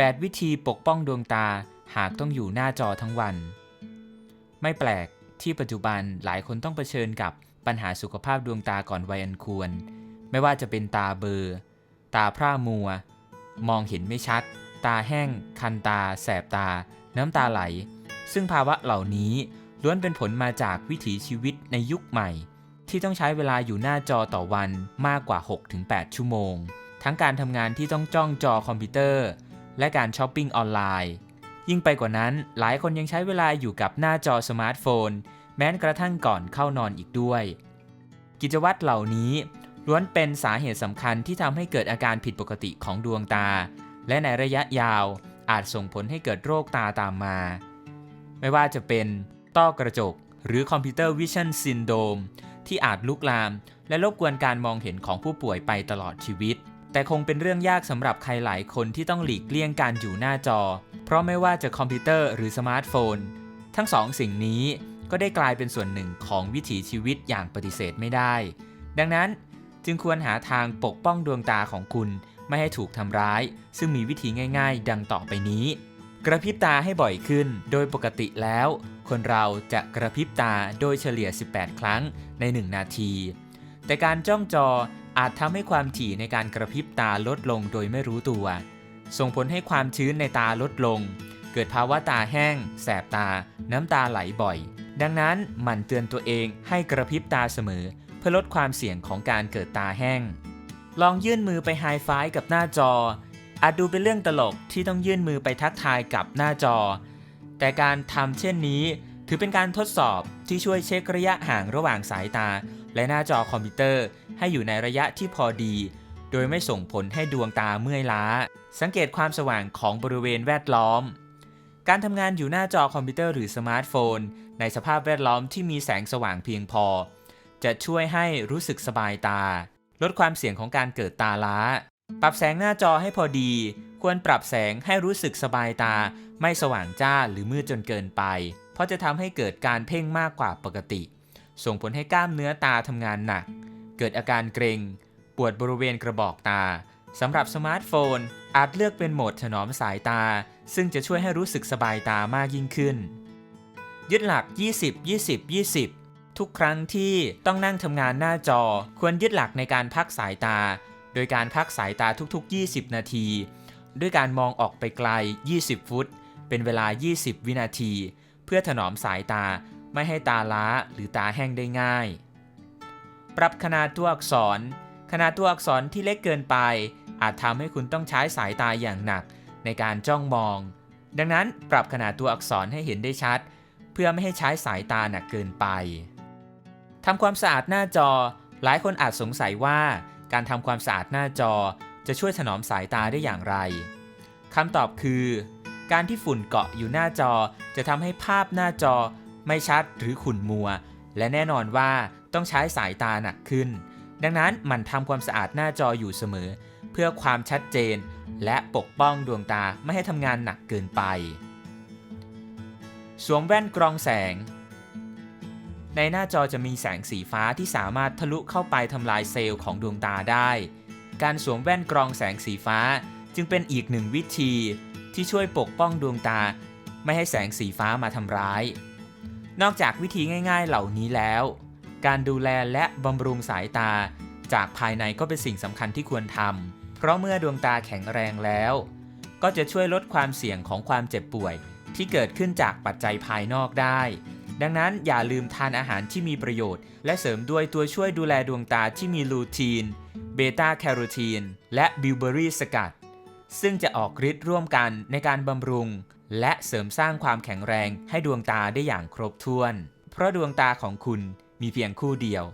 8 วิธีปกป้องดวงตาหากต้องอยู่หน้าจอทั้งวัน ไม่แปลกที่ปัจจุบันหลายคนต้องเผชิญกับปัญหาสุขภาพดวงตาก่อนวัยอันควร ไม่ว่าจะเป็นตาเบลอตาพร่ามัว มองเห็นไม่ชัด ตาแห้ง คันตา แสบตา น้ำตาไหล ซึ่งภาวะเหล่านี้ล้วนเป็นผลมาจากวิถีชีวิตในยุคใหม่ ที่ต้องใช้เวลาอยู่หน้าจอต่อวันมากกว่า 6-8 ชั่วโมง ทั้งการทำงานที่ต้องจ้องจอคอมพิวเตอร์ และการช้อปปิ้งออนไลน์ ยิ่งไปกว่านั้นหลายคนยังใช้เวลาอยู่กับหน้าจอสมาร์ทโฟน แม้กระทั่งก่อนเข้านอนอีกด้วย กิจวัตรเหล่านี้ล้วนเป็นสาเหตุสำคัญที่ทำให้เกิดอาการผิดปกติของดวงตา และในระยะยาวอาจส่งผลให้เกิดโรคตาตามมา ไม่ว่าจะเป็นต้อกระจก หรือคอมพิวเตอร์วิชั่นซินโดมที่อาจลุกลาม และรบกวนการมองเห็นของผู้ป่วยไปตลอดชีวิต แต่คงเป็นเรื่องยากสำหรับใครหลายคนที่ต้องหลีกเลี่ยงการอยู่หน้าจอ เพราะไม่ว่าจะคอมพิวเตอร์หรือสมาร์ทโฟน ทั้งสองสิ่งนี้ก็ได้กลายเป็นส่วนหนึ่งของวิถีชีวิตอย่างปฏิเสธไม่ได้ ดังนั้นจึงควรหาทางปกป้องดวงตาของคุณไม่ให้ถูกทำร้าย ซึ่งมีวิธีง่าย ๆ ดังต่อไปนี้ กระพริบตาให้บ่อยขึ้น โดยปกติแล้ว คนเราจะกระพริบตาโดยเฉลี่ย 18 ครั้งใน 1 นาที แต่การจ้องจอ อาจทำให้ความถี่ในการกระพริบตาลดลงโดยไม่รู้ตัว ส่งผลให้ความชื้นในตาลดลง เกิดภาวะตาแห้ง แสบตา น้ำตาไหลบ่อย ดังนั้นหมั่นเตือนตัวเองให้กระพริบตาเสมอ เพื่อลดความเสี่ยงของการเกิดตาแห้ง ลองยื่นมือไปไฮไฟว์กับหน้าจอ อาจดูเป็นเรื่องตลกที่ต้องยื่นมือไปทักทายกับหน้าจอ แต่การทำเช่นนี้ถือเป็นการทดสอบที่ช่วยเช็คระยะห่างระหว่างสายตา และหน้าจอคอมพิวเตอร์ ให้อยู่ในระยะที่พอดี โดยไม่ส่งผลให้ดวงตาเมื่อยล้า สังเกตความสว่างของบริเวณแวดล้อม การทำงานอยู่หน้าจอคอมพิวเตอร์หรือสมาร์ทโฟน ในสภาพแวดล้อมที่มีแสงสว่างเพียงพอ จะช่วยให้รู้สึกสบายตา ลดความเสี่ยงของการเกิดตาล้า ปรับแสงหน้าจอให้พอดี ควรปรับแสงให้รู้สึกสบายตา ไม่สว่างจ้าหรือมืดจนเกินไป เพราะจะทำให้เกิดการเพ่งมากกว่าปกติ ส่งผลให้กล้ามเนื้อตาทำงานหนัก เกิดอาการเกร็ง ปวดบริเวณกระบอกตาสำหรับสมาร์ทโฟนอาจเลือกเป็นโหมดถนอมสายตา ซึ่งจะช่วยให้รู้สึกสบายตามากยิ่งขึ้น ยึดหลัก 20 20 20 ทุกครั้งที่ต้องนั่งทำงานหน้าจอ ควรยึดหลักในการพักสายตา โดยการพักสายตาทุก ๆ 20 นาที ด้วยการมองออกไปไกล 20 ฟุต เป็นเวลา 20 วินาที เพื่อถนอมสายตาไม่ให้ตาล้าหรือตาแห้งได้ง่าย รับขนาดตัวอักษรขนาดตัวอักษรที่เล็กเกินไป อาจทำให้คุณต้องใช้สายตาอย่างหนัก ในการจ้องมอง ดังนั้นปรับขนาดตัวอักษรให้เห็นได้ชัด เพื่อไม่ให้ใช้สายตาหนักเกินไปทำความสะอาดหน้าจอ หลายคนอาจสงสัยว่า การทำความสะอาดหน้าจอจะช่วยถนอมสายตาได้อย่างไรคำตอบคือ การที่ฝุ่นเกาะอยู่หน้าจอจะทำให้ภาพหน้าจอไม่ชัดหรือขุ่นมัว และแน่นอนว่า ต้องใช้สายตาหนักขึ้น ดังนั้นมันทำความสะอาดหน้าจออยู่เสมอ เพื่อความชัดเจน และปกป้องดวงตาไม่ให้ทำงานหนักเกินไป สวมแว่นกรองแสง ในหน้าจอจะมีแสงสีฟ้าที่สามารถทะลุเข้าไปทำลายเซลล์ของดวงตาได้ การสวมแว่นกรองแสงสีฟ้าจึงเป็นอีกหนึ่งวิธีที่ช่วยปกป้องดวงตา ไม่ให้แสงสีฟ้ามาทำร้าย นอกจากวิธีง่าย ๆ เหล่านี้แล้ว การดูแลและบำรุงสายตา จากภายในก็เป็นสิ่งสำคัญที่ควรทำ เพราะเมื่อดวงตาแข็งแรงแล้ว ก็จะช่วยลดความเสี่ยงของความเจ็บป่วย ที่เกิดขึ้นจากปัจจัยภายนอกได้ ดังนั้นอย่าลืมทานอาหารที่มีประโยชน์ และเสริมด้วยตัวช่วยดูแลดวงตาที่มีลูทีน เบต้าแคโรทีน และบิวเบอรี่สกัด ซึ่งจะออกฤทธิ์ร่วมกันในการบำรุง และเสริมสร้างความแข็งแรงให้ดวงตาได้อย่างครบถ้วน เพราะดวงตาของคุณ มีเพียงคู่เดียว